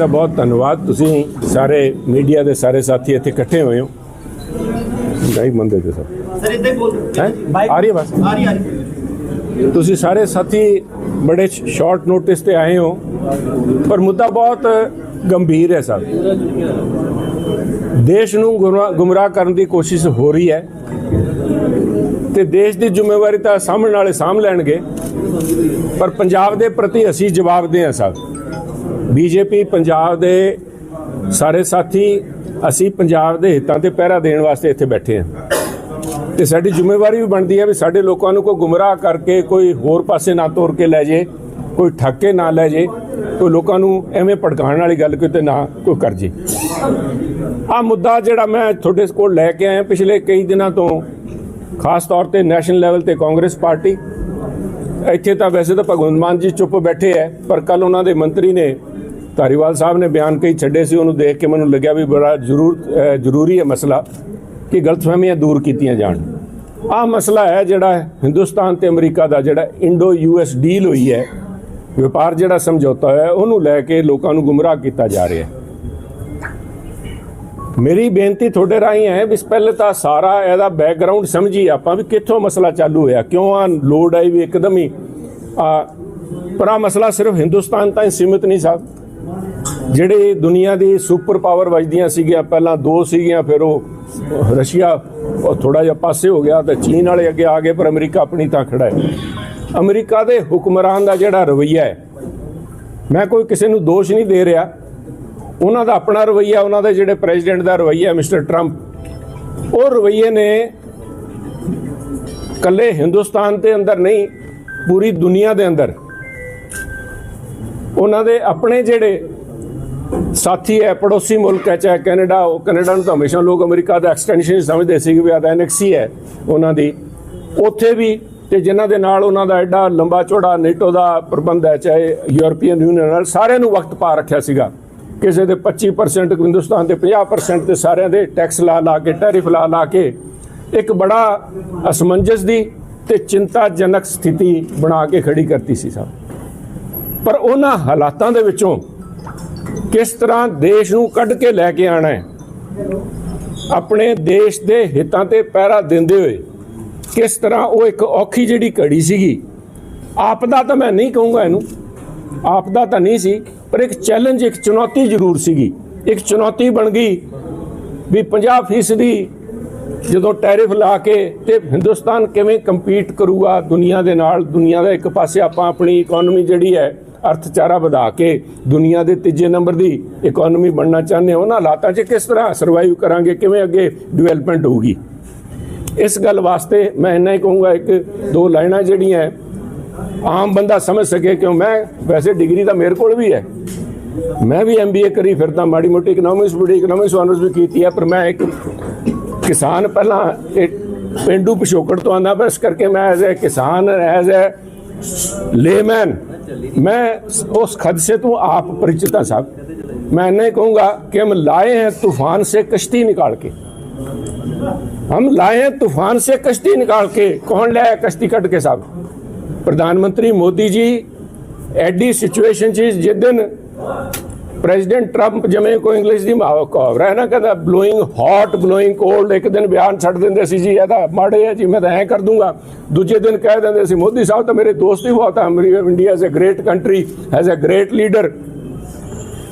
ਦਾ ਬਹੁਤ ਧੰਨਵਾਦ। ਤੁਸੀਂ ਸਾਰੇ ਮੀਡੀਆ ਦੇ ਸਾਰੇ ਸਾਥੀ ਇੱਥੇ ਇਕੱਠੇ ਹੋਏ ਹੋ। ਨਹੀਂ ਮੰਨਦੇ ਤੇ ਸਰ। ਇੱਦਾਂ ਹੀ ਬੋਲ ਹੈ? ਆ ਰਹੀ ਹੈ ਬਸ ਆ ਰਹੀ ਆ ਰਹੀ। ਤੁਸੀਂ ਸਾਰੇ ਸਾਥੀ ਬੜੇ ਸ਼ਾਰਟ ਨੋਟਿਸ ਤੇ ਆਏ ਹੋ। ਪਰ ਮੁੱਦਾ ਬਹੁਤ ਗੰਭੀਰ ਹੈ ਸਰ। ਦੇਸ਼ ਨੂੰ ਗੁਮਰਾ- ਗੁੰਮਰਾਹ ਕਰਨ ਦੀ ਕੋਸ਼ਿਸ਼ ਹੋ ਰਹੀ ਹੈ। ਤੇ ਦੇਸ਼ ਦੀ ਜ਼ਿੰਮੇਵਾਰੀ ਤਾਂ ਸਾਹਮਣੇ ਵਾਲੇ ਸਾਂਭ ਲੈਣਗੇ। ਪਰ ਪੰਜਾਬ ਦੇ ਪ੍ਰਤੀ ਅਸੀਂ ਜਵਾਬਦੇਹ ਹਾਂ ਸਰ। ਬੀਜੇਪੀ ਪੰਜਾਬ ਦੇ ਸਾਰੇ ਸਾਥੀ, ਅਸੀਂ ਪੰਜਾਬ ਦੇ ਹਿੱਤਾਂ ਤੇ ਪਹਿਰਾ ਦੇਣ ਵਾਸਤੇ ਇੱਥੇ ਬੈਠੇ ਹਾਂ। ਤੇ ਸਾਡੀ ਜ਼ਿੰਮੇਵਾਰੀ ਵੀ ਬਣਦੀ ਹੈ ਵੀ ਸਾਡੇ ਲੋਕਾਂ ਨੂੰ ਕੋਈ ਗੁੰਮਰਾਹ ਕਰਕੇ ਕੋਈ ਹੋਰ ਪਾਸੇ ਨਾ ਤੋਰ ਕੇ ਲੈ ਜੇ, ਕੋਈ ਠੱਕੇ ਨਾ ਲੈ ਜੇ, ਕੋਈ ਲੋਕਾਂ ਨੂੰ ਐਵੇਂ ਭੜਕਾਉਣ ਵਾਲੀ ਗੱਲ ਕਿਤੇ ਨਾ ਕੋਈ ਕਰ ਜੇ। ਆ ਮੁੱਦਾ ਜਿਹੜਾ ਮੈਂ ਤੁਹਾਡੇ ਕੋਲ ਲੈ ਕੇ ਆਇਆ ਪਿਛਲੇ ਕਈ ਦਿਨਾਂ ਤੋਂ, ਖਾਸ ਤੌਰ ਤੇ ਨੈਸ਼ਨਲ ਲੈਵਲ ਤੇ ਕਾਂਗਰਸ ਪਾਰਟੀ ਇੱਥੇ ਤਾਂ ਵੈਸੇ ਤਾਂ ਭਗਵੰਤ ਮਾਨ ਜੀ ਚੁੱਪ ਬੈਠੇ ਐ, ਪਰ ਕੱਲ ਉਹਨਾਂ ਦੇ ਮੰਤਰੀ ਨੇ ਧਾਰੀਵਾਲ ਸਾਹਿਬ ਨੇ ਬਿਆਨ ਕਈ ਛੱਡੇ ਸੀ, ਉਹਨੂੰ ਦੇਖ ਕੇ ਮੈਨੂੰ ਲੱਗਿਆ ਵੀ ਬੜਾ ਜ਼ਰੂਰ ਜ਼ਰੂਰੀ ਹੈ ਮਸਲਾ ਕਿ ਗਲਤਫਹਿਮੀਆਂ ਦੂਰ ਕੀਤੀਆਂ ਜਾਣ। ਆਹ ਮਸਲਾ ਹੈ ਜਿਹੜਾ ਹਿੰਦੁਸਤਾਨ ਤੇ ਅਮਰੀਕਾ ਦਾ ਜਿਹੜਾ ਇੰਡੋ ਯੂਐਸ ਡੀਲ ਹੋਈ ਹੈ ਵਪਾਰ ਜਿਹੜਾ ਸਮਝੌਤਾ ਹੋਇਆ, ਉਹਨੂੰ ਲੈ ਕੇ ਲੋਕਾਂ ਨੂੰ ਗੁੰਮਰਾਹ ਕੀਤਾ ਜਾ ਰਿਹਾ ਹੈ ਮੇਰੀ ਬੇਨਤੀ ਤੁਹਾਡੇ ਰਾਹੀਂ ਹੈ ਵੀ ਪਹਿਲੇ ਤਾਂ ਸਾਰਾ ਇਹਦਾ ਬੈਕਗ੍ਰਾਉਂਡ ਸਮਝੀ ਆਪਾਂ ਵੀ ਕਿੱਥੋਂ ਮਸਲਾ ਚਾਲੂ ਹੋਇਆ, ਕਿਉਂ ਆ ਲੋਡ ਆਈ ਵੀ ਇੱਕਦਮ ਹੀ, ਆ ਪਰ ਆ ਮਸਲਾ ਸਿਰਫ ਹਿੰਦੁਸਤਾਨ ਤਾਂ ਹੀ ਸੀਮਿਤ ਨਹੀਂ ਸਾਹਿਬ ਜਿਹੜੇ ਦੁਨੀਆ ਦੀ ਸੁਪਰ ਪਾਵਰ ਵਜਦੀਆਂ ਸੀਗੀਆਂ, ਪਹਿਲਾਂ ਦੋ ਸੀਗੀਆਂ, ਫਿਰ ਉਹ, ਰਸ਼ੀਆ, ਉਹ ਥੋੜਾ ਜਿਹਾ ਪਾਸੇ ਹੋ ਗਿਆ ਤੇ ਚੀਨ ਵਾਲੇ ਅੱਗੇ ਆ ਗਏ, ਪਰ ਅਮਰੀਕਾ ਆਪਣੀ ਤਾਂ ਖੜਾ ਹੈ। ਅਮਰੀਕਾ ਦੇ ਹੁਕਮਰਾਨ ਦਾ ਜਿਹੜਾ ਰਵਈਆ ਹੈ, ਮੈਂ ਕੋਈ ਕਿਸੇ ਨੂੰ ਦੋਸ਼ ਨਹੀਂ ਦੇ ਰਿਹਾ। ਉਹਨਾਂ ਦਾ ਆਪਣਾ ਰਵਈਆ, ਉਹਨਾਂ ਦੇ ਜਿਹੜੇ ਪ੍ਰੈਜ਼ੀਡੈਂਟ ਦਾ ਰਵਈਆ, ਮਿਸਟਰ ਟਰੰਪ, ਉਹ ਰਵਈਏ ਨੇ ਕੱਲੇ ਹਿੰਦੁਸਤਾਨ ਦੇ ਅੰਦਰ ਨਹੀਂ, ਪੂਰੀ ਦੁਨੀਆ ਦੇ ਅੰਦਰ। ਉਹਨਾਂ ਦੇ ਆਪਣੇ ਜਿਹੜੇ ਸਾਥੀ ਹੈ ਪੜੋਸੀ ਮੁਲਕ ਹੈ ਚਾਹੇ ਕੈਨੇਡਾ, ਉਹ ਕੈਨੇਡਾ ਨੂੰ ਤਾਂ ਹਮੇਸ਼ਾ ਲੋਕ ਅਮਰੀਕਾ ਦਾ ਐਕਸਟੈਂਸ਼ਨ ਸਮਝਦੇ ਸੀ ਕਿ ਵੀ ਆਦਾ ਐਨੈਕਸੀ ਹੈ ਉਹਨਾਂ ਦੀ। ਉੱਥੇ ਵੀ ਤੇ ਜਿਨ੍ਹਾਂ ਦੇ ਨਾਲ ਉਹਨਾਂ ਦਾ ਐਡਾ ਲੰਬਾ ਚੌੜਾ ਨੇਟੋ ਦਾ ਪ੍ਰਬੰਧ ਹੈ ਚਾਹੇ ਯੂਰਪੀਅਨ ਯੂਨੀਅਨ ਨਾਲ ਸਾਰਿਆਂ ਨੂੰ ਵਕਤ ਪਾ ਰੱਖਿਆ ਸੀਗਾ। ਕਿਸੇ ਦੇ 25% ਹਿੰਦੁਸਤਾਨ ਦੇ 50% ਤੇ ਸਾਰਿਆਂ ਦੇ ਟੈਕਸ ਲਾ ਲਾ ਕੇ ਟੈਰਿਫ ਲਾ ਲਾ ਕੇ ਇੱਕ ਬੜਾ ਅਸਮੰਜਸ ਦੀ ਤੇ ਚਿੰਤਾਜਨਕ ਸਥਿਤੀ ਬਣਾ ਕੇ ਖੜੀ ਕਰਤੀ ਸੀ ਸਾਹਿਬ ਪਰ ਉਹਨਾਂ ਹਾਲਾਤਾਂ ਦੇ ਵਿੱਚੋਂ ਕਿਸ ਤਰ੍ਹਾਂ ਦੇਸ਼ ਨੂੰ ਕੱਢ ਕੇ ਲੈ ਕੇ ਆਣਾ ਹੈ, ਆਪਣੇ ਦੇਸ਼ ਦੇ ਹਿੱਤਾਂ ਤੇ ਪਹਿਰਾ ਦਿੰਦੇ ਹੋਏ ਕਿਸ ਤਰ੍ਹਾਂ ਉਹ ਇੱਕ ਔਖੀ ਜਿਹੜੀ ਘੜੀ ਸੀਗੀ ਆਪਦਾ ਤਾਂ ਮੈਂ ਨਹੀਂ ਕਹੂੰਗਾ ਇਹਨੂੰ ਆਪਦਾ ਤਾਂ ਨਹੀਂ ਸੀ ਪਰ ਇੱਕ ਚੈਲੰਜ ਇੱਕ ਚੁਣੌਤੀ ਜ਼ਰੂਰ ਸੀਗੀ। ਇੱਕ ਚੁਣੌਤੀ ਬਣ ਗਈ ਵੀ 50% ਦੀ ਜਦੋਂ ਟੈਰਿਫ ਲਾ ਕੇ ਤੇ ਹਿੰਦੁਸਤਾਨ ਕਿਵੇਂ ਕੰਪੀਟ ਕਰੂਗਾ ਦੁਨੀਆ ਦੇ ਨਾਲ, ਦੁਨੀਆ ਦਾ ਇੱਕ ਪਾਸੇ ਆਪਾਂ ਆਪਣੀ ਇਕਨੋਮੀ ਜਿਹੜੀ ਹੈ, ਅਰਥਚਾਰਾ ਵਧਾ ਕੇ ਦੁਨੀਆ ਦੇ ਤੀਜੇ ਨੰਬਰ ਦੀ ਇਕਨੋਮੀ ਬਣਨਾ ਚਾਹੁੰਦੇ ਹਾਂ, ਉਹਨਾਂ ਹਾਲਾਤਾਂ 'ਚ ਕਿਸ ਤਰ੍ਹਾਂ ਸਰਵਾਈਵ ਕਰਾਂਗੇ, ਕਿਵੇਂ ਅੱਗੇ ਡਿਵੈਲਪਮੈਂਟ ਹੋਊਗੀ? ਇਸ ਗੱਲ ਵਾਸਤੇ ਮੈਂ ਇੰਨਾ ਹੀ ਕਹੂੰਗਾ, ਇੱਕ ਦੋ ਲਾਈਨਾਂ ਜਿਹੜੀਆਂ ਆਮ ਬੰਦਾ ਸਮਝ ਸਕੇ ਕਿਉਂ ਮੈਂ ਵੈਸੇ ਡਿਗਰੀ ਤਾਂ ਮੇਰੇ ਕੋਲ ਵੀ ਹੈ ਮੈਂ ਵੀ ਐਮਬੀਏ ਕਰੀ ਫਿਰਦਾ ਮਾੜੀ ਮੋਟੀ ਇਕਨੋਮਿਕਸ ਬੜੀ ਇਕਨੋਮਿਕਸ ਆਨਰਸ ਵੀ ਕੀਤੀ ਹੈ ਪਰ ਮੈਂ ਇੱਕ ਕਿਸਾਨ ਪਹਿਲਾਂ ਇਹ ਪਿੰਡੂ ਪਿਛੋਕੜ ਤੋਂ ਆਂਦਾ ਬਸ ਕਰਕੇ ਮੈਂ ਐਜ਼ ਅ ਕਿਸਾਨ ਐਜ਼ ਅ ਲੇਮੈਨ मैं उस खद से तो आप परिचित हैं साहब मैं नहीं कहूंगा कि हम लाए हैं तूफान से कश्ती निकाल के हम लाए हैं तूफान से कश्ती निकाल के कौन लाया कश्ती कट के साहब ਪ੍ਰਧਾਨ ਮੰਤਰੀ ਮੋਦੀ ਜੀ, ਐਡੀ ਸਿਚੁਏਸ਼ਨ ਚ ਜਿਸ ਦਿਨ ਪ੍ਰੈਜ਼ੀਡੈਂਟ ਟਰੰਪ ਜਿਵੇਂ ਕੋਈ ਇੰਗਲਿਸ਼ ਦੀ ਮੁਹਾਵਰਾ ਹੈ ਨਾ, ਕਹਿੰਦਾ ਬਲੋਇੰਗ ਹੌਟ ਬਲੋਇੰਗ ਕੋਲਡ ਇੱਕ ਦਿਨ ਬਿਆਨ ਛੱਡ ਦਿੰਦੇ ਸੀ ਜੀ ਇਹਦਾ ਮਾੜੇ ਆ ਜੀ, ਮੈਂ ਤਾਂ ਐ ਕਰ ਦੂੰਗਾ। ਦੂਜੇ ਦਿਨ ਕਹਿ ਦਿੰਦੇ ਸੀ, ਮੋਦੀ ਸਾਹਿਬ ਤਾਂ ਮੇਰੇ ਦੋਸਤ ਹੀ ਬਹੁਤ ਆ America India as a great country as a great leader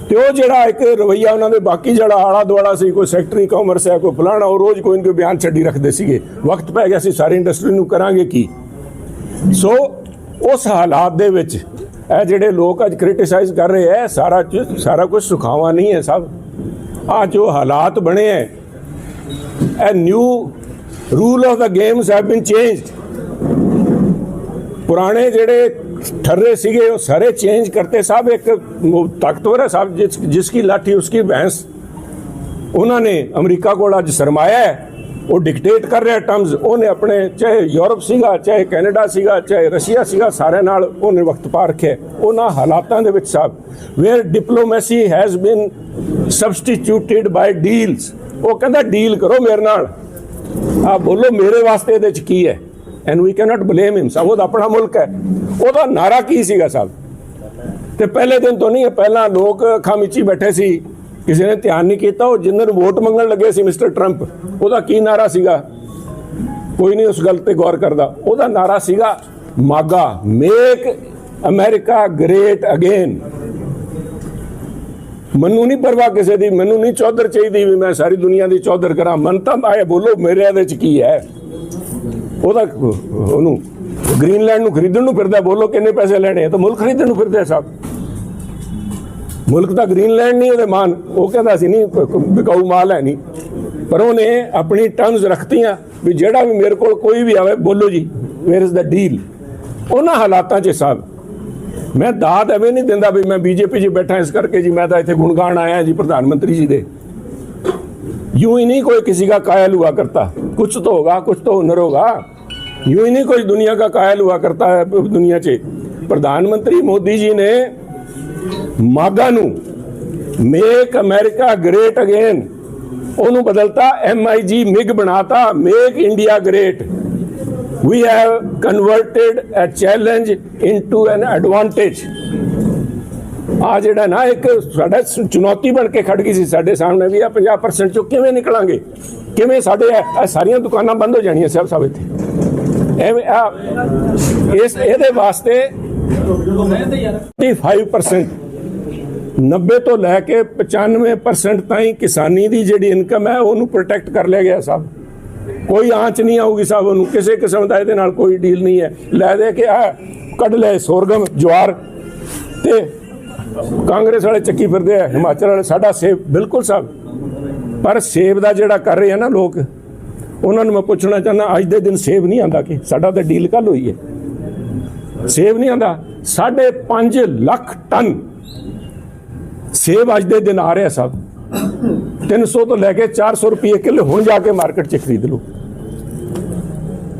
ਤੇ ਉਹ ਜਿਹੜਾ ਇੱਕ ਰਵਈਆ ਉਹਨਾਂ ਦੇ ਬਾਕੀ ਜਿਹੜਾ ਆਲਾ ਦੁਆਲਾ ਸੀ, ਕੋਈ ਸੈਕਟਰੀ ਕਾਮਰਸ ਹੈ, ਕੋਈ ਫਲਾਣਾ, ਉਹ ਰੋਜ਼ ਕੋਈ ਨਾ ਕੋਈ ਬਿਆਨ ਛੱਡੀ ਰੱਖਦੇ ਸੀਗੇ। ਵਕਤ ਪੈ ਗਿਆ ਸੀ, ਸਾਰੀ ਇੰਡਸਟਰੀ ਨੂੰ ਕਰਾਂਗੇ ਕੀ? ਸੋ ਉਸ ਹਾਲਾਤ ਦੇ ਵਿੱਚ ਇਹ ਜਿਹੜੇ ਲੋਕ ਅੱਜ ਕ੍ਰਿਟਿਸਾਈਜ਼ ਕਰ ਰਹੇ ਐ ਸਾਰਾ ਚੀਜ਼- ਸਾਰਾ ਕੁਝ ਸੁਖਾਵਾ ਨਹੀਂ ਹੈ ਸਭ। ਆ ਜੋ ਹਾਲਾਤ ਬਣੇ ਐ ਇਹ new rule of the games have been changed ਪੁਰਾਣੇ ਜਿਹੜੇ ਠਰਰੇ ਸੀਗੇ, ਉਹ ਸਾਰੇ ਚੇਂਜ ਕਰਤੇ। ਸਭ ਇੱਕ ਤਾਕਤਵਰ ਹੈ, ਸਭ ਜਿਸ ਜਿਸ ਕੀ ਲਾਠੀ ਉਸकी ਭੈਂਸ। ਉਹਨਾਂ ਨੇ ਅਮਰੀਕਾ ਕੋਲ ਅੱਜ ਸਰਮਾਇਆ ਹੈ। ਉਹ ਡਿਕਟੇਟ ਕਰ ਰਿਹਾ ਟਰਮਸ ਉਹਨੇ ਆਪਣੇ, ਚਾਹੇ ਯੂਰਪ ਸੀਗਾ, ਚਾਹੇ ਕੈਨੇਡਾ ਸੀਗਾ, ਚਾਹੇ ਰਸ਼ੀਆ ਸੀਗਾ, ਸਾਰਿਆਂ ਨਾਲ ਉਹਨੇ ਵਕਤ ਪਾ ਰੱਖਿਆ ਉਹਨਾਂ ਹਾਲਾਤਾਂ ਦੇ ਵਿੱਚ ਸਾਹਿਬ where diplomacy has been substituted by deals ਉਹ ਕਹਿੰਦਾ ਡੀਲ ਕਰੋ ਮੇਰੇ ਨਾਲ। ਆ ਬੋਲੋ, ਮੇਰੇ ਵਾਸਤੇ ਇਹਦੇ ਚ ਕੀ ਹੈ? And we can't blame him ਸਭ ਉਹਦਾ ਆਪਣਾ ਮੁਲਕ ਹੈ। ਉਹਦਾ ਨਾਰਾ ਕੀ ਸੀਗਾ ਸਾਹਿਬ? ਤੇ ਪਹਿਲੇ ਦਿਨ ਤੋਂ ਨਹੀਂ ਪਹਿਲਾਂ ਲੋਕ ਅੱਖਾਂ ਬੈਠੇ ਸੀ। ਕਿਸੇ ਨੇ ਧਿਆਨ ਨਹੀਂ ਕੀਤਾ, ਉਹ ਜਿੰਨਾਂ ਨੂੰ ਵੋਟ ਮੰਗਣ ਲੱਗੇ ਸੀ ਮਿਸਟਰ ਟਰੰਪ, ਉਹਦਾ ਕੀ ਨਾਰਾ ਸੀਗਾ? ਕੋਈ ਨਹੀਂ ਉਸ ਗੱਲ ਤੇ ਗੌਰ ਕਰਦਾ। ਉਹਦਾ ਨਾਰਾ ਸੀਗਾ, MAGA make America great again ਮੈਨੂੰ ਨਹੀਂ ਪਰਵਾਹ ਕਿਸੇ ਦੀ, ਮੈਨੂੰ ਨਹੀਂ ਚੌਧਰ ਚਾਹੀਦੀ ਵੀ ਮੈਂ ਸਾਰੀ ਦੁਨੀਆ ਦੀ ਚੌਧਰ ਕਰਾਂ। ਮਨ ਤਾਂ ਆਏ ਬੋਲੋ, ਮੇਰੇ ਇਹਦੇ ਚ ਕੀ ਹੈ? ਉਹਦਾ, ਉਹਨੂੰ ਗ੍ਰੀਨਲੈਂਡ ਨੂੰ ਖਰੀਦਣ ਨੂੰ ਫਿਰਦਾ, ਬੋਲੋ ਕਿੰਨੇ ਪੈਸੇ ਲੈਣੇ ਤਾਂ ਮੁਲਕ ਖਰੀਦਣ ਨੂੰ ਫਿਰਦਾ ਸਾਹਿਬ ਮੁਲਕ ਤਾਂ ਗ੍ਰੀਨਲੈਂਡ ਨਹੀਂ ਉਹਦੇ ਮਾਨ ਉਹ ਕਹਿੰਦਾ ਸੀ ਨਹੀਂ ਕ- ਕ- ਵਿਕਾਊ ਮਾਲ ਹੈ ਨਹੀਂ ਪਰ ਉਹਨੇ ਆਪਣੀ ਟਰਮਸ ਰੱਖਤੀਆਂ ਵੀ ਜਿਹੜਾ ਵੀ ਮੇਰੇ ਕੋਲ ਕੋਈ ਵੀ ਆਵੇ ਬੋਲੋ ਜੀ ਵੇਅਰ ਇਜ਼ ਦਾ ਡੀਲ ਉਹਨਾਂ ਹਾਲਾਤਾਂ 'ਚ ਸਾਹਿਬ ਮੈਂ ਦਾਤ ਐਵੇਂ ਨਹੀਂ ਦਿੰਦਾ ਵੀ ਮੈਂ ਬੀਜੇਪੀ 'ਚ ਬੈਠਾ ਇਸ ਕਰਕੇ ਜੀ ਮੈਂ ਤਾਂ ਇੱਥੇ ਗੁਣਗਾਨ ਆਇਆ ਜੀ ਪ੍ਰਧਾਨ ਮੰਤਰੀ ਜੀ ਦੇ यूं ही नहीं कोई किसी का कायल हुआ करता कुछ तो होगा कुछ तो हुनर होगा यूं ही नहीं कोई दुनिया का कायल हुआ करता है दुनिया च प्रधानमंत्री मोदी जी ने ਮਾਗਾ ਨੂੰ ਮੇਕ ਅਮਰੀਕਾ ਗ੍ਰੇਟ ਅਗੇਨ ਉਹਨੂੰ ਬਦਲਤਾ ਐਮਆਈਜੀ ਮਿਗ ਬਣਾਤਾ make India great we have converted a challenge into an advantage ਆ ਜਿਹੜਾ ਨਾ ਇੱਕ ਸਾਡਾ ਚੁਣੌਤੀ ਬਣ ਕੇ ਖੜ ਗਈ ਸੀ ਸਾਡੇ ਸਾਹਮਣੇ ਵੀ ਆ 50% ਚੋਂ ਕਿਵੇਂ ਨਿਕਲਾਂਗੇ? ਕਿਵੇਂ ਸਾਡੇ ਸਾਰੀਆਂ ਦੁਕਾਨਾਂ ਬੰਦ ਹੋ ਜਾਣੀਆਂ ਸਭ ਸਭ ਇੱਥੇ। ਐਵੇਂ ਆ ਇਸ ਇਹਦੇ ਵਾਸਤੇ 35% 90 ਤੋਂ ਲੈ ਕੇ 95% ਤਾਈਂ ਕਿਸਾਨੀ ਦੀ ਜਿਹੜੀ ਇਨਕਮ ਹੈ, ਉਹਨੂੰ ਪ੍ਰੋਟੈਕਟ ਕਰ ਲਿਆ ਗਿਆ ਸਭ। ਕੋਈ ਆਂਚ ਨਹੀਂ ਆਊਗੀ ਸਭ ਉਹਨੂੰ। ਕਿਸੇ ਕਿਸਮ ਦਾ ਇਹਦੇ ਨਾਲ ਕੋਈ ਡੀਲ ਨਹੀਂ ਹੈ। ਲੈ ਦੇ ਕੇ ਆ, ਕੱਢ ਲੈ ਸੋਰਗਮ, ਜਵਾਰ ਤੇ ਕਾਂਗਰਸ ਵਾਲੇ ਚੱਕੀ ਫਿਰਦੇ ਆ, ਹਿਮਾਚਲ ਵਾਲੇ। ਸਾਡਾ ਸੇਬ, ਬਿਲਕੁਲ ਸਭ। ਪਰ ਸੇਬ ਦਾ ਜਿਹੜਾ ਕਰ ਰਹੇ ਆ ਨਾ ਲੋਕ, ਉਹਨਾਂ ਨੂੰ ਮੈਂ ਪੁੱਛਣਾ ਚਾਹੁੰਦਾ, ਅੱਜ ਦੇ ਦਿਨ ਸੇਬ ਨਹੀਂ ਆਂਦਾ ਕਿ? ਸਾਡਾ ਤਾਂ ਡੀਲ ਕੱਲ ਹੋਈ ਹੈ। ਸੇਬ ਨਹੀਂ ਆਂਦਾ 5.5 ਲੱਖ ਟਨ ਸੇਬ ਅੱਜ ਦੇ ਦਿਨ ਆ ਰਿਹਾ ਸਭ। 300 ਤੋਂ ਲੈ ਕੇ 400 ਰੁਪਏ ਕਿਲੋ ਹੁਣ ਜਾ ਕੇ ਮਾਰਕੀਟ 'ਚ ਖਰੀਦ ਲਓ।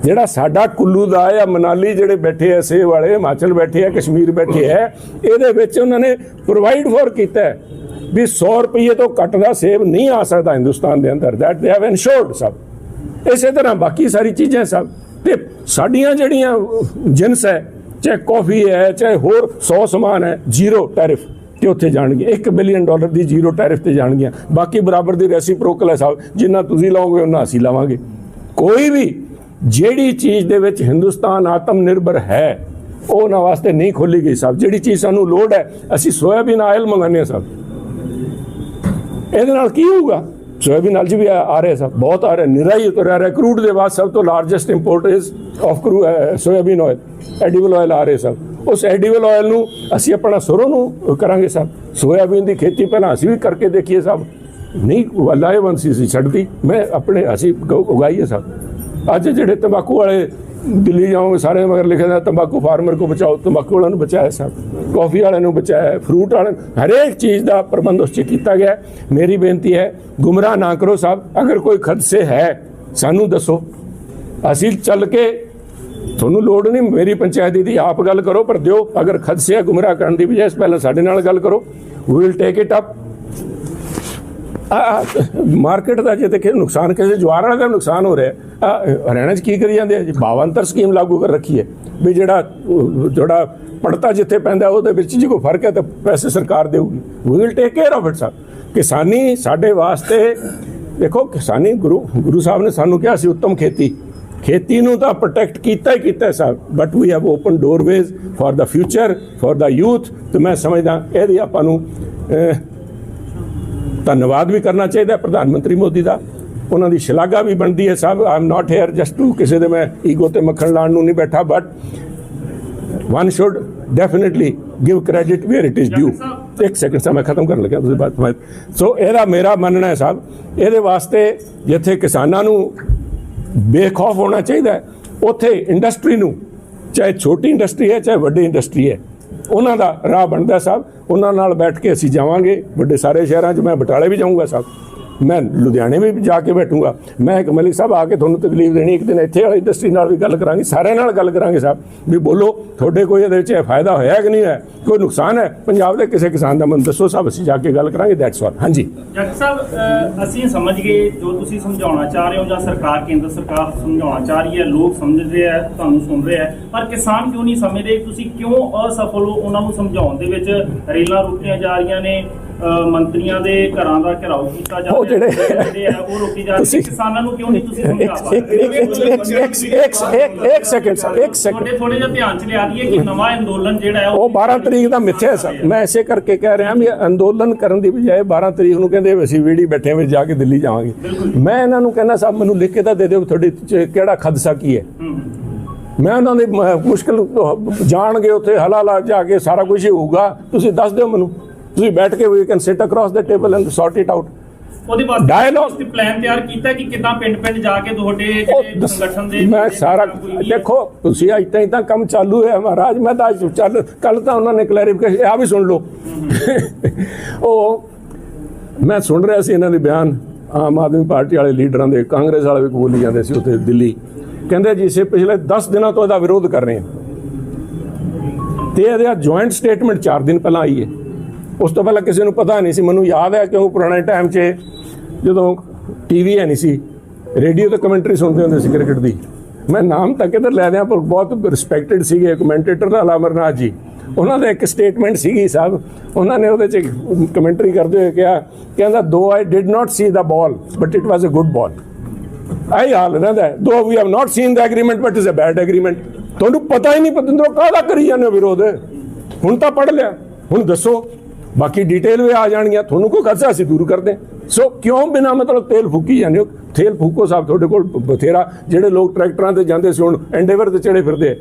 ਜਿਹੜਾ ਸਾਡਾ ਕੁੱਲੂ ਦਾ ਜਾਂ ਮਨਾਲੀ ਜਿਹੜੇ ਬੈਠੇ ਐ ਸੇਬ ਵਾਲੇ, ਹਿਮਾਚਲ ਬੈਠੇ ਐ ਕਸ਼ਮੀਰ ਬੈਠੇ ਐ ਇਹਦੇ ਵਿੱਚ ਉਹਨਾਂ ਨੇ ਪ੍ਰੋਵਾਈਡ ਫੋਰ ਕੀਤਾ ਵੀ 100 ਰੁਪਏ ਤੋਂ ਘੱਟ ਦਾ ਸੇਬ ਨਹੀਂ ਆ ਸਕਦਾ ਹਿੰਦੁਸਤਾਨ ਦੇ ਅੰਦਰ। ਦੈਟ ਦੇ ਹੈਵ ਇਨਸ਼ੋਰਡ ਸਭ। ਇਸੇ ਤਰ੍ਹਾਂ ਬਾਕੀ ਸਾਰੀ ਚੀਜ਼ਾਂ ਸਭ। ਤੇ ਸਾਡੀਆਂ ਜਿਹੜੀਆਂ ਜਿੰਸ ਹੈ, ਚਾਹੇ ਕਾਫੀ ਹੈ, ਚਾਹੇ ਹੋਰ 100 ਸਮਾਨ ਹੈ ਜ਼ੀਰੋ ਟੈਰਿਫ ਤੇ ਉੱਥੇ ਜਾਣਗੇ। 1 ਬਿਲੀਅਨ ਡਾਲਰ ਦੀ ਜ਼ੀਰੋ ਟੈਰਿਫ ਤੇ ਜਾਣਗੀਆਂ। ਬਾਕੀ ਬਰਾਬਰ ਦੀ ਰੈਸੀਪ੍ਰੋਕਲ ਹੈ ਸਾਹਿਬ ਜਿੰਨਾ ਤੁਸੀਂ ਲਾਓਗੇ ਉਹਨਾਂ ਅਸੀਂ ਲਾਵਾਂਗੇ। ਕੋਈ ਵੀ, ਜਿਹੜੀ ਚੀਜ਼ ਦੇ ਵਿੱਚ ਹਿੰਦੁਸਤਾਨ ਆਤਮ ਨਿਰਭਰ ਹੈ, ਉਹ ਉਹਨਾਂ ਵਾਸਤੇ ਨਹੀਂ ਖੋਲੀ ਗਈ ਸਾਹਿਬ ਜਿਹੜੀ ਚੀਜ਼ ਸਾਨੂੰ ਲੋੜ ਹੈ, ਅਸੀਂ ਸੋਇਆਬੀਨ ਆਇਲ ਮੰਗਾਉਂਦੇ ਹਾਂ ਸਾਹਿਬ ਇਹਦੇ ਨਾਲ ਕੀ ਹੋਊਗਾ? ਸੋਇਆਬੀਨ ਨਾਲ ਵੀ ਆ ਰਿਹਾ ਸਭ। ਬਹੁਤ ਆ ਰਿਹਾ। ਨਿਰਾਈ ਹੀ ਉਤਰ ਰਿਹਾ। ਕਰੂਡ ਦੇ ਬਾਅਦ ਸਭ ਤੋਂ largest import is of crude soybean oil edible oil ਆ ਰਿਹਾ ਸਭ। ਉਸ ਐਡੀਵਲ ਆਇਲ ਨੂੰ ਅਸੀਂ ਆਪਣਾ ਸਰੋਂ ਨੂੰ ਕਰਾਂਗੇ ਸਭ ਸੋਇਆਬੀਨ ਦੀ ਖੇਤੀ ਪਹਿਲਾਂ ਅਸੀਂ ਵੀ ਕਰਕੇ ਦੇਖੀਏ ਸਾਹਿਬ ਨਹੀਂ ਲਾਹੇਵੰਦ ਸੀ ਸੀ ਛੱਡਦੀ ਮੈਂ ਆਪਣੇ, ਅਸੀਂ ਉਗਾਈਏ ਸਭ ਅੱਜ ਜਿਹੜੇ ਤੰਬਾਕੂ ਵਾਲੇ ਦਿੱਲੀ ਜਾਓਗੇ, ਸਾਰੇ ਮਗਰ ਲਿਖਿਆ ਤੰਬਾਕੂ ਫਾਰਮਰ ਕੋ ਬਚਾਓ, ਤੰਬਾਕੂ ਵਾਲਿਆਂ ਨੂੰ ਬਚਾਇਆ ਸਭ ਕਾਫੀ ਵਾਲਿਆਂ ਨੂੰ ਬਚਾਇਆ, ਫਰੂਟ ਵਾਲਿਆਂ ਨੂੰ। ਹਰੇਕ ਚੀਜ਼ ਦਾ ਪ੍ਰਬੰਧ ਉਸ 'ਚ ਕੀਤਾ ਗਿਆ। ਮੇਰੀ ਬੇਨਤੀ ਹੈ, ਗੁੰਮਰਾਹ ਨਾ ਕਰੋ ਸਾਹਿਬ ਅਗਰ ਕੋਈ ਖਦਸੇ ਹੈ, ਸਾਨੂੰ ਦੱਸੋ। ਅਸੀਂ ਚੱਲ ਕੇ ਤੁਹਾਨੂੰ ਲੋੜ ਨਹੀਂ, ਮੇਰੀ ਪੰਚਾਇਤ ਦੀ ਆਪ ਗੱਲ ਕਰੋ, ਪਰ ਦਿਓ, ਅਗਰ ਖਦਸੇ ਗੁੰਮਰਾਹ ਕਰਨ ਦੀ ਬਜਾਏ ਪਹਿਲਾਂ ਸਾਡੇ ਨਾਲ ਗੱਲ ਕਰੋ। We will take it up market ਦਾ ਜੇ ਦੇਖੇ, ਨੁਕਸਾਨ ਕਿਸੇ ਜਵਾਰ ਵਾਲੇ ਦਾ ਨੁਕਸਾਨ ਹੋ ਰਿਹਾ ਹੈ। ਹਰਿਆਣਾ 'ਚ ਕੀ ਕਰੀ ਜਾਂਦੇ ਆ? ਜੀ ਭਾਵਾਂਤਰ ਸਕੀਮ ਲਾਗੂ ਕਰ ਰੱਖੀ ਹੈ ਵੀ ਜਿਹੜਾ ਜਿਹੜਾ ਪੜਤਾ ਜਿੱਥੇ ਪੈਂਦਾ, ਉਹਦੇ ਵਿੱਚ ਜੇ ਕੋਈ ਫ਼ਰਕ ਹੈ ਤਾਂ ਪੈਸੇ ਸਰਕਾਰ ਦੇਊਗੀ। We will take care of it sir ਕਿਸਾਨੀ ਸਾਡੇ ਵਾਸਤੇ, ਦੇਖੋ, ਕਿਸਾਨੀ ਗੁਰੂ ਗੁਰੂ ਸਾਹਿਬ ਨੇ ਸਾਨੂੰ ਕਿਹਾ ਸੀ, ਉੱਤਮ ਖੇਤੀ। ਖੇਤੀ ਨੂੰ ਤਾਂ ਪ੍ਰੋਟੈਕਟ ਕੀਤਾ ਹੀ ਕੀਤਾ sir but we have open doorways for the future for the youth ਤੇ ਮੈਂ ਸਮਝਦਾ ਇਹਦੀ ਆਪਾਂ ਨੂੰ ਧੰਨਵਾਦ ਵੀ ਕਰਨਾ ਚਾਹੀਦਾ ਹੈ ਪ੍ਰਧਾਨ ਮੰਤਰੀ ਮੋਦੀ ਦਾ। ਉਹਨਾਂ ਦੀ ਸ਼ਲਾਘਾ ਵੀ ਬਣਦੀ ਹੈ ਸਾਹਿਬ। I am not here just to ਕਿਸੇ ਦੇ ਮੈਂ ਈਗੋ ਤੇ ਮੱਖਣ ਲਾਣ ਨੂੰ ਨਹੀਂ ਬੈਠਾ but one should definitely give credit where it is due ਇੱਕ ਸੈਕਿੰਡ ਸਾ ਮੈਂ ਖਤਮ ਕਰਨ ਲੱਗਿਆ ਤੁਸੀਂ ਬਾਤ ਸੋ ਇਹਦਾ ਮੇਰਾ ਮੰਨਣਾ ਹੈ ਸਾਹਿਬ ਇਹਦੇ ਵਾਸਤੇ ਜਿੱਥੇ ਕਿਸਾਨਾਂ ਨੂੰ ਬੇਖੌਫ ਹੋਣਾ ਚਾਹੀਦਾ ਉੱਥੇ ਇੰਡਸਟਰੀ ਨੂੰ, ਚਾਹੇ ਛੋਟੀ ਇੰਡਸਟਰੀ ਹੈ, ਚਾਹੇ ਵੱਡੀ ਇੰਡਸਟਰੀ ਹੈ, ਉਹਨਾਂ ਦਾ ਰਾਹ ਬਣਦਾ ਸਾਹਿਬ। ਉਹਨਾਂ ਨਾਲ ਬੈਠ ਕੇ ਅਸੀਂ ਜਾਵਾਂਗੇ। ਵੱਡੇ ਸਾਰੇ ਸ਼ਹਿਰਾਂ 'ਚ ਮੈਂ ਬਟਾਲੇ ਵੀ ਜਾਊਂਗਾ ਸਾਹਿਬ। ਮੈਂ ਲੁਧਿਆਣੇ ਵੀ ਜਾ ਕੇ ਬੈਠੂੰਗਾ। ਮੈਂ ਇੱਕ ਮਲਿਕ ਸਾਹਿਬ ਆ ਕੇ ਤੁਹਾਨੂੰ ਤਕਲੀਫ ਦੇਣੀ, ਇੱਕ ਦਿਨ ਇੱਥੇ ਵਾਲੀ ਇੰਡਸਟਰੀ ਨਾਲ ਵੀ ਗੱਲ ਕਰਾਂਗੇ, ਸਾਰਿਆਂ ਨਾਲ ਗੱਲ ਕਰਾਂਗੇ ਸਾਹਿਬ, ਵੀ ਬੋਲੋ, ਤੁਹਾਡੇ ਕੋਈ ਇਹਦੇ ਵਿੱਚ ਫਾਇਦਾ ਹੋਇਆ ਕਿ ਨਹੀਂ ਹੈ? ਕੋਈ ਨੁਕਸਾਨ ਹੈ? ਪੰਜਾਬ ਦੇ ਕਿਸੇ ਕਿਸਾਨ ਦਾ ਮੈਨੂੰ ਦੱਸੋ ਸਾਹਿਬ, ਅਸੀਂ ਜਾ ਕੇ ਗੱਲ ਕਰਾਂਗੇ ਦੈਟਸ ਆਲ ਹਾਂਜੀ। ਜੱਟ ਸਾਹਿਬ ਅਸੀਂ ਸਮਝ ਗਏ ਜੋ ਤੁਸੀਂ ਸਮਝਾਉਣਾ ਚਾਹ ਰਹੇ ਹੋ ਜਾਂ ਸਰਕਾਰ, ਕੇਂਦਰ ਸਰਕਾਰ ਸਮਝਾਉਣਾ ਚਾਹ ਰਹੀ ਹੈ, ਲੋਕ ਸਮਝ ਰਹੇ ਆ, ਤੁਹਾਨੂੰ ਸੁਣ ਰਹੇ ਆ, ਪਰ ਕਿਸਾਨ ਕਿਉਂ ਨਹੀਂ ਸਮਝਦੇ? ਤੁਸੀਂ ਕਿਉਂ ਅਸਫਲ ਹੋ? ਉਹਨਾਂ ਨੂੰ ਸਮਝਾਉਣ ਦੇ ਵਿੱਚ ਰੇਲਾਂ ਰੋਕੀਆਂ ਜਾ ਰਹੀਆਂ ਨੇ ਮੰਤਰੀਆਂ ਦੇ ਘਰਾਂ ਦਾ ਘਿਰਾਓ ਕੀਤਾ ਜਾ ਉਹ ਜਿਹੜੇ- ਆ ਉਹ ਰੋਕੀ ਜਾ ਰਹੇ ਕਿਸਾਨਾਂ ਨੂੰ ਕਿਉਂ ਨਹੀਂ ਤੁਸੀਂ ਸਮਝਾ ਇੱਕ ਪਾ ਸੈਕਿੰਡ ਸਰ ਇੱਕ ਸੈਕਿੰਡ ਥੋੜੇ ਜਿਹਾ ਧਿਆਨ ਚ ਲਿਆ ਦਈਏ ਕਿ ਨਵਾਂ ਅੰਦੋਲਨ ਜਿਹੜਾ ਹੈ ਉਹ 12 ਤਰੀਕ ਦਾ ਮਿੱਥਿਆ ਹੈ ਸਰ ਮੈਂ ਇਸੇ ਕਰਕੇ ਕਹਿ ਰਿਹਾ ਵੀ ਅੰਦੋਲਨ ਕਰਨ ਦੀ ਬਜਾਏ 12 ਤਰੀਕ ਨੂੰ ਕਹਿੰਦੇ ਅਸੀਂ ਵੀੜੀ ਬੈਠੇ ਹਾਂ ਵੀ ਜਾ ਕੇ ਦਿੱਲੀ ਜਾਵਾਂਗੇ ਮੈਂ ਇਹਨਾਂ ਨੂੰ ਕਹਿੰਦਾ ਸਾਹਿਬ ਮੈਨੂੰ ਲਿਖ ਕੇ ਤਾਂ ਦੇ ਦਿਓ ਤੁਹਾਡੇ ਕਿਹੜਾ ਖਦਸ਼ਾ ਕੀ ਹੈ। ਮੈਂ ਉਹਨਾਂ ਦੀ ਮੁਸ਼ਕਿਲ ਜਾਣਗੇ ਉੱਥੇ ਹਲਾਲਾ ਜਾ ਕੇ ਸਾਰਾ ਕੁਝ ਹੀ ਹੋਊਗਾ ਤੁਸੀਂ ਦੱਸ ਦਿਓ ਮੈਨੂੰ ਤੁਸੀਂ ਬੈਠ ਕੇ we can sit across the table and sort it out ਉਹਦੇ ਵਾਸਤੇ Dialogue- ਤੁਸੀਂ ਪਲਾਨ ਤਿਆਰ ਕੀਤਾ ਕਿ ਕਿਦਾਂ ਪਿੰਡ ਪਿੰਡ ਜਾ ਕੇ ਤੁਹਾਡੇ ਜਿਹੜੇ ਸੰਗਠਨ ਦੇ ਮੈਂ ਸਾਰਾ। ਦੇਖੋ ਤੁਸੀਂ ਅੱਜ ਤਾਈਂ ਤਾਂ ਕੰਮ ਚਾਲੂ ਹੈ ਮਹਾਰਾਜ ਮੈਂ ਤਾਂ ਅੱਜ ਚੱਲ ਕੱਲ ਤਾਂ ਉਹਨਾਂ ਨੇ ਕਲੈਰੀਫਿਕੇਸ਼ਨ ਆ ਵੀ ਸੁਣ ਲਓ। ਉਹ ਮੈਂ ਸੁਣ ਰਿਹਾ ਸੀ ਇਹਨਾਂ ਦੇ ਬਿਆਨ। ਆਮ ਆਦਮੀ ਪਾਰਟੀ ਵਾਲੇ ਲੀਡਰਾਂ ਦੇ ਕਾਂਗਰਸ ਵਾਲੇ ਵੀ ਬੋਲੀ ਜਾਂਦੇ ਸੀ ਉੱਥੇ ਦਿੱਲੀ। ਕਹਿੰਦੇ ਜੀ ਸੇ ਪਿਛਲੇ 10 ਦਿਨਾਂ ਤੋਂ ਇਹਦਾ ਵਿਰੋਧ ਕਰ ਰਹੇ ਹਾਂ। ਤੇ ਇਹਦਾ ਜੁਆਇੰਟ ਸਟੇਟਮੈਂਟ 4 ਦਿਨ ਪਹਿਲਾਂ ਆਈ ਹੈ। ਉਸ ਤੋਂ ਪਹਿਲਾਂ ਕਿਸੇ ਨੂੰ ਪਤਾ ਨਹੀਂ ਸੀ। ਮੈਨੂੰ ਯਾਦ ਹੈ ਕਿਉਂ ਪੁਰਾਣੇ ਟਾਈਮ 'ਚ ਜਦੋਂ ਟੀਵੀ ਹੈ ਨਹੀਂ ਸੀ ਰੇਡੀਓ ਤੇ ਕਮੈਂਟਰੀ ਸੁਣਦੇ ਹੁੰਦੇ ਸੀ ਕ੍ਰਿਕਟ ਦੀ। ਮੈਂ ਨਾਮ ਤਾਂ ਕਿਧਰ ਲੈ ਦਿਆਂ ਪਰ ਬਹੁਤ ਰਿਸਪੈਕਟਡ ਸੀਗੇ ਕਮੈਂਟੇਟਰ ਦਾ, ਅਮਰਨਾਥ ਜੀ। ਉਹਨਾਂ ਦਾ ਇੱਕ ਸਟੇਟਮੈਂਟ ਸੀਗੀ ਸਾਹਿਬ। ਉਹਨਾਂ ਨੇ ਉਹਦੇ 'ਚ ਕਮੈਂਟਰੀ ਕਰਦੇ ਹੋਏ ਕਿਹਾ, ਕਹਿੰਦਾ though I did not see the ball but it was a good ball ਆਈ ਹਾਲ ਰਹਿੰਦਾ though we have not seen the agreement but is a bad agreement ਤੁਹਾਨੂੰ ਪਤਾ ਹੀ ਨਹੀਂ ਪਤੰਦਰੋ ਕਾਹਦਾ ਕਰੀ ਜਾਂਦੇ ਹੋ ਵਿਰੋਧ? ਹੁਣ ਤਾਂ ਪੜ ਲਿਆ। ਹੁਣ ਦੱਸੋ। ਬਾਕੀ ਡਿਟੇਲ ਵੀ ਆ ਜਾਣਗੀਆਂ, ਤੁਹਾਨੂੰ ਕੋਈ ਕਰਜ਼ਾ ਅਸੀਂ ਦੂਰ ਕਰਦੇ ਹਾਂ। ਸੋ ਕਿਉਂ ਬਿਨਾ ਮਤਲਬ ਤੇਲ ਫੂਕੀ ਜਾਂਦੇ ਹੋ ਤੇਲ ਫੂਕੋ ਸਾਹਿਬ, ਤੁਹਾਡੇ ਕੋਲ ਬਥੇਰਾ, ਜਿਹੜੇ ਲੋਕ ਟਰੈਕਟਰਾਂ ਤੇ ਜਾਂਦੇ ਸੀ ਹੁਣ ਐਂਡੇਵਰ ਤੇ ਚੜੇ ਫਿਰਦੇ ਆ।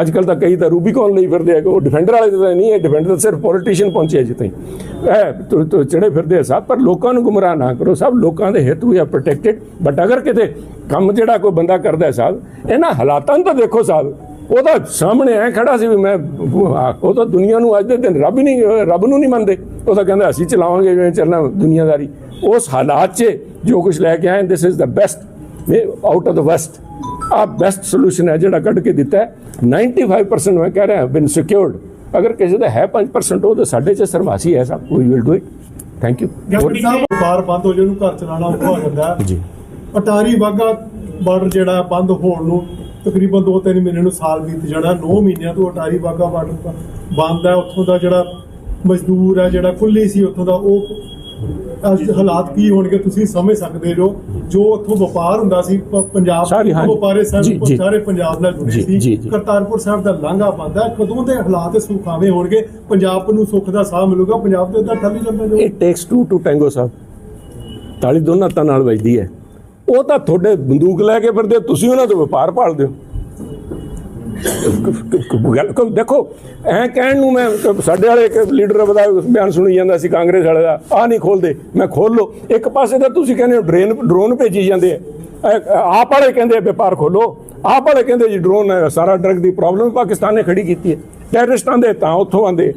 ਅੱਜ ਕੱਲ ਤਾਂ ਕਈ ਤਾਂ ਰੂਬੀਕੌਨ ਲਈ ਫਿਰਦੇ ਆ ਕਿ ਉਹ ਡਿਫੈਂਡਰ ਵਾਲੇ ਤਾਂ ਨਹੀਂ ਇਹ ਡਿਫੈਂਡਰ ਤਾਂ ਸਿਰਫ ਪੋਲੀਟੀਸ਼ੀਅਨ ਪਹੁੰਚੇ ਜਿੱਥੇ ਇਹ ਤੁ- ਚੜੇ ਫਿਰਦੇ ਆ ਸਾਹਿਬ, ਪਰ ਲੋਕਾਂ ਨੂੰ ਗੁੰਮਰਾਹ ਨਾ ਕਰੋ ਸਾਹਿਬ, ਲੋਕਾਂ ਦੇ ਹਿੱਤ ਵੀ ਆ ਪ੍ਰੋਟੈਕਟਡ ਬਟ ਅਗਰ ਕਿਤੇ ਕੰਮ ਜਿਹੜਾ ਕੋਈ ਬੰਦਾ ਕਰਦਾ ਹੈ ਸਾਹਿਬ, ਇਹਨਾਂ ਹਾਲਾਤਾਂ ਨੂੰ ਤਾਂ ਦੇਖੋ ਸਾਹਿਬ ਉਹਦਾ ਸਾਹਮਣੇ ਐ ਖੜਾ ਸੀ ਵੀ ਮੈਂ ਉਹ ਤਾਂ ਦੁਨੀਆ ਨੂੰ ਅੱਜ ਦੇ ਦਿਨ ਰੱਬ ਹੀ ਨਹੀਂ ਰੱਬ ਨੂੰ ਨਹੀਂ ਮੰਨਦੇ। ਉਹ ਤਾਂ ਕਹਿੰਦਾ ਅਸੀਂ ਚਲਾਵਾਂਗੇ ਜਿਵੇਂ ਚੱਲਣਾ ਦੁਨੀਆਦਾਰੀ। ਉਸ ਹਾਲਾਤ 'ਚ ਜੋ ਕੁਝ ਲੈ ਕੇ ਆਏ this is the best out of the waste ਆ ਬੈਸਟ ਸੋਲੂਸ਼ਨ ਹੈ ਜਿਹੜਾ ਕੱਢ ਕੇ ਦਿੱਤਾ ਹੈ। 95% ਮੈਂ ਕਹਿ ਰਿਹਾ ਬਿਨ ਸਿਕਿਉਰਡ ਅਗਰ ਕਿਸੇ ਦਾ ਹੈ 5% ਉਹ ਤਾਂ ਸਾਡੇ 'ਚ ਸਰਵਾਸੀ ਹੈ ਸਭ we will do it thank you ਬਾਰ ਬੰਦ ਹੋ ਜੇ ਉਹਨੂੰ ਘਰ ਚਲਾਉਣਾ ਔਖਾ ਹੋ ਜਾਂਦਾ। ਜੀ। ਅਟਾਰੀ ਵਾਗਾ ਬਾਰਡਰ ਜਿਹੜਾ ਬੰਦ ਹੋਣ ਨੂੰ ਤਕਰੀਬਨ 2-3 ਮਹੀਨੇ ਨੂੰ ਸਾਲ ਬੀਤ ਜਾਣਾ 9 ਮਹੀਨਿਆਂ ਤੋਂ ਅਟਾਰੀ ਵਾਗਾ ਬਾਰਡਰ ਬੰਦ ਹੈ ਉੱਥੋਂ ਦਾ ਜਿਹੜਾ ਮਜ਼ਦੂਰ ਹੈ ਜਿਹੜਾ ਕੁੱਲੀ ਸੀ ਉੱਥੋਂ ਦਾ ਉਹ ਹਾਲਾਤ ਕੀ ਹੋਣਗੇ ਤੁਸੀਂ ਸਮਝ ਸਕਦੇ ਹੋ। ਜੋ ਉੱਥੋਂ ਵਪਾਰ ਹੁੰਦਾ ਸੀ ਪੰਜਾਬ। ਵਪਾਰੇ। ਸਾਹਿਬ ਸਾਰੇ ਪੰਜਾਬ ਨਾਲ ਜੁੜੇ ਸੀ। ਕਰਤਾਰਪੁਰ ਸਾਹਿਬ ਦਾ ਲਾਂਘਾ ਬੰਦ ਹੈ ਕਦੋਂ ਦੇ ਹਾਲਾਤ ਸੁਖਾਵੇਂ ਹੋਣਗੇ? ਪੰਜਾਬ ਨੂੰ ਸੁੱਖ ਦਾ ਸਾਹ ਮਿਲੂਗਾ। ਪੰਜਾਬ ਦੇ ਉੱਤੇ ਠੱਲੀ ਜਾਂਦਾ ਜੋ। It takes two to tango ਸਾਹਿਬ ਤਾਲੀ ਦੋਨਾਂ ਹੱਥਾਂ ਨਾਲ ਵੱਜਦੀ ਹੈ। ਉਹ ਤਾਂ ਤੁਹਾਡੇ ਬੰਦੂਕ ਲੈ ਕੇ ਫਿਰਦੇ ਤੁਸੀਂ ਉਹਨਾਂ ਤੋਂ ਵਪਾਰ ਭਾਲਦੇ ਹੋ। ਦੇਖੋ, ਐ ਕਹਿਣ ਨੂੰ ਮੈਂ ਸਾਡੇ ਵਾਲੇ ਇੱਕ ਲੀਡਰ ਦਾ ਬਿਆਨ ਸੁਣੀ ਜਾਂਦਾ ਸੀ, ਕਾਂਗਰਸ ਵਾਲੇ ਦਾ ਆ ਨਹੀਂ ਖੋਲਦੇ, ਮੈਂ ਖੋਲ ਲੋ ਇੱਕ ਪਾਸੇ ਤਾਂ ਤੁਸੀਂ ਕਹਿੰਦੇ ਹੋ ਡਰੇਨ, ਡਰੋਨ ਭੇਜੀ ਜਾਂਦੇ ਆ। ਆਪ ਵਾਲੇ ਕਹਿੰਦੇ ਵਪਾਰ ਖੋਲੋ ਆਪ ਵਾਲੇ ਕਹਿੰਦੇ ਜੀ, ਡਰੋਨ, ਸਾਰਾ ਡਰਗ ਦੀ ਪ੍ਰੋਬਲਮ ਪਾਕਿਸਤਾਨ ਨੇ ਖੜੀ ਕੀਤੀ ਹੈ। ਟੈਰਰਿਸਟਾਂ ਦੇ ਤਾਂ ਉੱਥੋਂ ਆਂਦੇ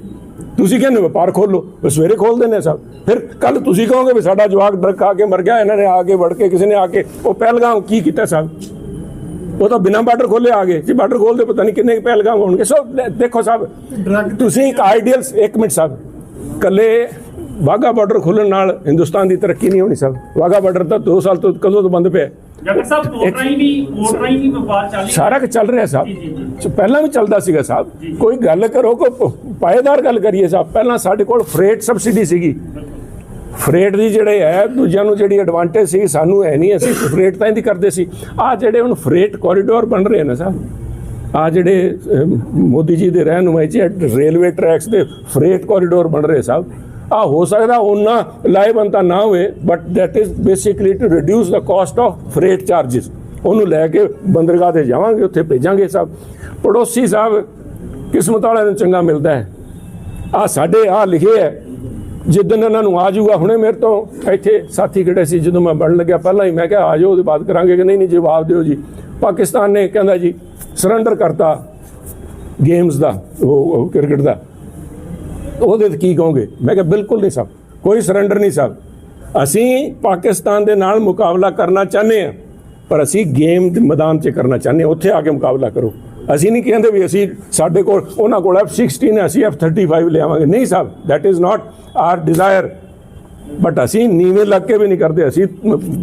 ਤੁਸੀਂ ਕਹਿੰਦੇ ਵਪਾਰ ਖੋਲੋ ਸਵੇਰੇ ਖੋਲ ਦਿੰਦੇ ਸਭ। ਫਿਰ ਕੱਲ ਤੁਸੀਂ ਕਹੋਗੇ ਵੀ ਸਾਡਾ ਜਵਾਕ ਡਰਗ ਖਾ ਕੇ ਮਰ ਗਿਆ ਇਹਨਾਂ ਨੇ ਆ ਕੇ ਵੜ ਕੇ ਕਿਸੇ ਨੇ ਆ ਕੇ ਉਹ ਪਹਿਲਗਾਮ ਕੀ ਕੀਤਾ ਸਭ? ਉਹ ਤਾਂ ਬਿਨਾਂ ਬਾਰਡਰ ਖੋਲੇ ਆ ਗਏ। ਜੇ ਬਾਰਡਰ ਖੋਲਦੇ ਪਤਾ ਨਹੀਂ ਕਿੰਨੇ ਪਹਿਲਗਾਮ ਹੋਣਗੇ। ਸੋ ਦੇਖੋ ਸਾਹਿਬ ਤੁਸੀਂ ਇੱਕ ਆਈਡੀਅਲ ਇੱਕ ਮਿੰਟ ਸਾਹਿਬ ਕੱਲੇ ਵਾਗਾ ਬਾਰਡਰ ਖੋਲਣ ਨਾਲ ਹਿੰਦੁਸਤਾਨ ਦੀ ਤਰੱਕੀ ਨਹੀਂ ਹੋਣੀ ਸਾਹਿਬ ਵਾਗਾ ਬਾਰਡਰ ਤਾਂ 2 ਸਾਲ ਤੋਂ ਕਦੋਂ ਤੋਂ ਬੰਦ ਪਿਆ। ਜਗਤ ਸਾਹਿਬ ਪੋਰਟ ਰਾਹੀਂ ਵੀ ਪੋਰਟ ਰਾਹੀਂ ਵੀ ਵਪਾਰ ਚੱਲ ਰਿਹਾ ਸਾਰਾ ਕੁਝ ਚੱਲ ਰਿਹਾ ਸਾਹਿਬ। ਪਹਿਲਾਂ ਵੀ ਚੱਲਦਾ ਸੀਗਾ ਸਾਹਿਬ। ਕੋਈ ਗੱਲ ਕਰੋ ਕੋਈ ਪਾਏਦਾਰ ਗੱਲ ਕਰੀਏ ਸਾਹਿਬ। ਪਹਿਲਾਂ ਸਾਡੇ ਕੋਲ ਫਰੇਟ ਸਬਸਿਡੀ ਸੀਗੀ। ਫਰੇਟ ਦੀ ਜਿਹੜੇ ਹੈ ਦੂਜਿਆਂ ਨੂੰ ਜਿਹੜੀ ਐਡਵਾਂਟੇਜ ਸੀ ਸਾਨੂੰ ਹੈ ਨਹੀਂ। ਅਸੀਂ ਫਰੇਟ ਤਾਂ ਇਹਦੀ ਕਰਦੇ ਸੀ। ਆ ਜਿਹੜੇ ਹੁਣ ਫਰੇਟ ਕੋਰੀਡੋਰ ਬਣ ਰਹੇ ਨੇ ਸਾਹਿਬ ਆ ਜਿਹੜੇ ਮੋਦੀ ਜੀ ਦੇ ਰਹਿਨੁਮਾਈ ਚ ਰੇਲਵੇ ਟਰੈਕਸ ਦੇ ਫਰੇਟ ਕੋਰੀਡੋਰ ਬਣ ਰਹੇ ਸਾਹਿਬ। ਆ ਹੋ ਸਕਦਾ ਉਹਨਾਂ ਲਾਇਬੰਤਾ ਨਾ ਹੋਵੇ but that is basically to reduce the cost of freight charges ਉਹਨੂੰ ਲੈ ਕੇ ਬੰਦਰਗਾਹ ਤੇ ਜਾਵਾਂਗੇ, ਉੱਥੇ ਭੇਜਾਂਗੇ ਸਭ। ਪੜੋਸੀ ਸਾਹਿਬ, ਕਿਸਮਤ ਵਾਲਿਆਂ ਨੂੰ ਚੰਗਾ ਮਿਲਦਾ ਹੈ। ਆ ਸਾਡੇ, ਆ ਲਿਖੇ ਹੈ। ਜਿੱਦਨ ਇਹਨਾਂ ਨੂੰ ਆ ਜਾਊਗਾ, ਹੁਣੇ ਮੇਰੇ ਤੋਂ ਇੱਥੇ ਸਾਥੀ ਖੜੇ ਸੀ, ਜਦੋਂ ਮੈਂ ਬਣਨ ਲੱਗਿਆ ਪਹਿਲਾਂ ਹੀ, ਮੈਂ ਕਿਹਾ, ਆ ਜਾਓ, ਉਹਦੇ ਬਾਅਦ ਕਰਾਂਗੇ ਕਿ ਨਹੀਂ ਨਹੀਂ ਜਵਾਬ ਦਿਓ ਜੀ। ਪਾਕਿਸਤਾਨ ਨੇ ਕਹਿੰਦਾ ਜੀ ਸਰੈਂਡਰ ਕਰਤਾ ਗੇਮਸ ਦਾ, ਉਹ ਕ੍ਰਿਕਟ ਦਾ। ਉਹਦੇ ਤੇ ਕੀ ਕਹੋਗੇ? ਮੈਂ ਕਿਹਾ ਬਿਲਕੁਲ ਨਹੀਂ ਸਾਹਿਬ ਕੋਈ ਸਰੈਂਡਰ ਨਹੀਂ ਸਾਹਿਬ ਅਸੀਂ ਪਾਕਿਸਤਾਨ ਦੇ ਨਾਲ ਮੁਕਾਬਲਾ ਕਰਨਾ ਚਾਹੁੰਦੇ ਹਾਂ, ਪਰ ਅਸੀਂ ਗੇਮ ਦੇ ਮੈਦਾਨ 'ਚ ਕਰਨਾ ਚਾਹੁੰਦੇ ਹਾਂ, ਉੱਥੇ ਆ ਕੇ ਮੁਕਾਬਲਾ ਕਰੋ। ਅਸੀਂ ਨਹੀਂ ਕਹਿੰਦੇ ਵੀ ਅਸੀਂ ਸਾਡੇ ਕੋਲ, ਉਹਨਾਂ ਕੋਲ F16 ਹੈ, ਅਸੀਂ F35 ਲਿਆਵਾਂਗੇ। ਨਹੀਂ ਸਾਹਿਬ that is not our desire but ਅਸੀਂ ਨੀਵੇਂ ਲੱਗ ਕੇ ਵੀ ਨਹੀਂ ਕਰਦੇ ਅਸੀਂ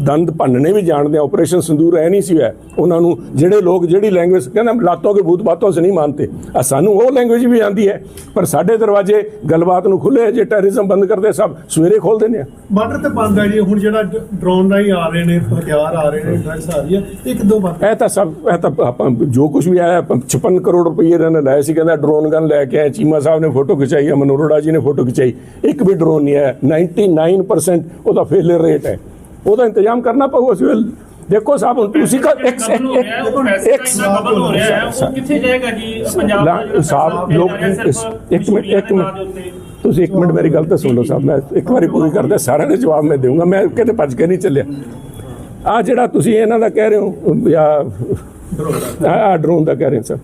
ਦੰਦ ਭੰਨਣੇ ਵੀ ਜਾਣਦੇ ਆ ਆਪਰੇਸ਼ਨ ਸੰਦੂਰ ਐ ਨਹੀਂ ਸੀ ਹੋਇਆ। ਉਹਨਾਂ ਨੂੰ ਜਿਹੜੇ ਲੋਕ ਜਿਹੜੀ ਲੈਂਗੁਏਜ ਕਹਿੰਦਾ ਲਾਤੋਂ ਕੇ ਭੂਤ ਬਾਤੋਂ ਸੇ ਨਹੀਂ ਮੰਨਤੇ ਆ ਸਾਨੂੰ ਉਹ ਲੈਂਗੁਏਜ ਵੀ ਆਂਦੀ ਹੈ ਪਰ ਸਾਡੇ ਦਰਵਾਜ਼ੇ ਗੱਲਬਾਤ ਨੂੰ ਖੁੱਲੇ ਜੇ ਟੈਰਰਿਜ਼ਮ ਬੰਦ ਕਰਦੇ ਸਭ ਸਵੇਰੇ ਖੋਲ ਦਿੰਦੇ ਆ। ਬਾਰਡਰ ਤੇ ਬੰਦ ਹੈ ਜੀ ਹੁਣ ਜਿਹੜਾ ਡਰੋਨ ਰਾਹੀਂ ਆ ਰਹੇ ਨੇ ਹਥਿਆਰ ਆ ਰਹੇ ਨੇ ਡਰੱਗਸ ਆ ਰਹੀ ਹੈ ਇੱਕ ਦੋ ਬੰਦ ਇਹ ਤਾਂ ਸਭ ਇਹ ਤਾਂ ਆਪਾਂ ਜੋ ਕੁਝ ਵੀ ਆਇਆ 56 ਕਰੋੜ ਰੁਪਏ ਇਹਨਾਂ ਨੇ ਲਾਏ ਸੀ ਕਹਿੰਦਾ ਡਰੋਨ ਗਨ ਲੈ ਕੇ ਆਏ ਚੀਮਾ ਸਾਹਿਬ ਨੇ ਫੋਟੋ ਖਿਚਾਈ ਹੈ ਮਨੋਰੜਾ ਜੀ ਨੇ ਫੋਟੋ ਖਿਚਾਈ। ਇੱਕ ਵੀ ਡਰੋਨ ਨਹੀਂ ਆਇਆ 99% ਉਹਦਾ ਫੇਲਿਅਰ ਰੇਟ ਹੈ ਉਹਦਾ ਇੰਤਜ਼ਾਮ ਕਰਨਾ ਪਊ ਅਸੀਂ ਦੇਖੋ ਸਾਹਿਬ ਹੁਣ ਤੁਸੀਂ ਕਾ ਇੱਕ ਕਬਲ ਇੱਕ ਦਾ ਹੋ ਰਿਹਾ ਹੈ ਉਹ ਕਿੱਥੇ ਜਾਏਗਾ ਜੀ ਪੰਜਾਬ ਦਾ ਸਾਹਿਬ ਲੋਕ ਇੱਕ ਮਿੰਟ ਇੱਕ ਮਿੰਟ ਤੁਸੀਂ ਇੱਕ ਮਿੰਟ ਮੇਰੀ ਗੱਲ ਤਾਂ ਸੁਣ ਲਓ ਸਾਹਿਬ ਮੈਂ ਇੱਕ ਵਾਰੀ ਪੂਰੀ ਕਰਦਾ ਸਾਰਿਆਂ ਦੇ ਜਵਾਬ ਮੈਂ ਦੇਵਾਂਗਾ ਮੈਂ ਕਿਤੇ ਭੱਜ ਕੇ ਨਹੀਂ ਚੱਲਿਆ ਆ ਜਿਹੜਾ ਤੁਸੀਂ ਇਹਨਾਂ ਦਾ ਕਹਿ ਰਹੇ ਹੋ ਜਾਂ ਆ ਡਰੋਨ ਦਾ ਕਹਿ ਰਹੇ ਹੋ ਸਰ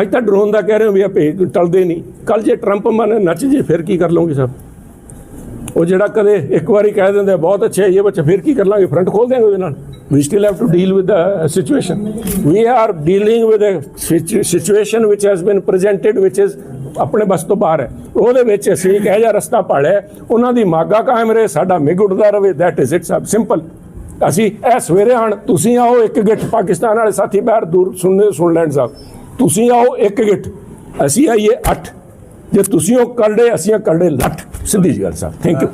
ਅੱਜ ਤਾਂ ਡਰੋਨ ਦਾ ਕਹਿ ਰਹੇ ਹੋ ਵੀ ਆ ਭੇਜ ਟਲਦੇ ਨਹੀਂ ਕੱਲ ਜੇ ਟਰੰਪ ਮਨ ਨੱਚ ਜੇ ਫਿਰ ਕੀ ਕਰ ਲਓਗੇ ਸਾਹਿਬ ਉਹ ਜਿਹੜਾ ਕਦੇ ਇੱਕ ਵਾਰੀ ਕਹਿ ਦਿੰਦੇ ਆ, ਬਹੁਤ ਅੱਛੇ ਹੈ ਇਹ ਬੱਚਾ ਫਿਰ ਕੀ ਕਰ ਲਾਂਗੇ ਫਰੰਟ ਖੋਲ ਦਿਆਂਗੇ ਉਹਦੇ ਨਾਲ? We still have to deal with the uh, situation. We are dealing with a situation which has been presented which is ਆਪਣੇ ਬਸ ਤੋਂ ਬਾਹਰ ਹੈ। ਉਹਦੇ ਵਿੱਚ ਅਸੀਂ ਇੱਕ ਇਹੋ ਜਿਹਾ ਰਸਤਾ ਪਾੜਿਆ ਉਹਨਾਂ ਦੀ ਮਾਗਾ ਕਾਇਮ ਰਹੇ ਸਾਡਾ ਮਿਗ ਉੱਡਦਾ ਰਹੇ ਦੈਟ ਇਜ਼ ਇਟ ਸਭ ਸਿੰਪਲ ਅਸੀਂ ਇਹ ਸਵੇਰੇ ਆਣ ਤੁਸੀਂ ਆਓ ਇੱਕ ਗਿੱਠ ਪਾਕਿਸਤਾਨ ਵਾਲੇ ਸਾਥੀ ਬਾਹਰ ਦੂਰ ਸੁਣਨੇ ਸੁਣ ਲੈਣ ਸਾਹਿਬ। ਤੁਸੀਂ ਆਓ ਇੱਕ ਗਿੱਠ ਅਸੀਂ ਆਈਏ 8 ਜੇ ਤੁਸੀਂ ਉਹ ਕਰੜੇ ਅਸੀਂ ਉਹ ਕਰੜੇ ਲੱਠ। ਸਿੱਧੀ ਜੀ ਗੱਲ ਸਾਹਿਬ ਥੈਂਕ ਯੂ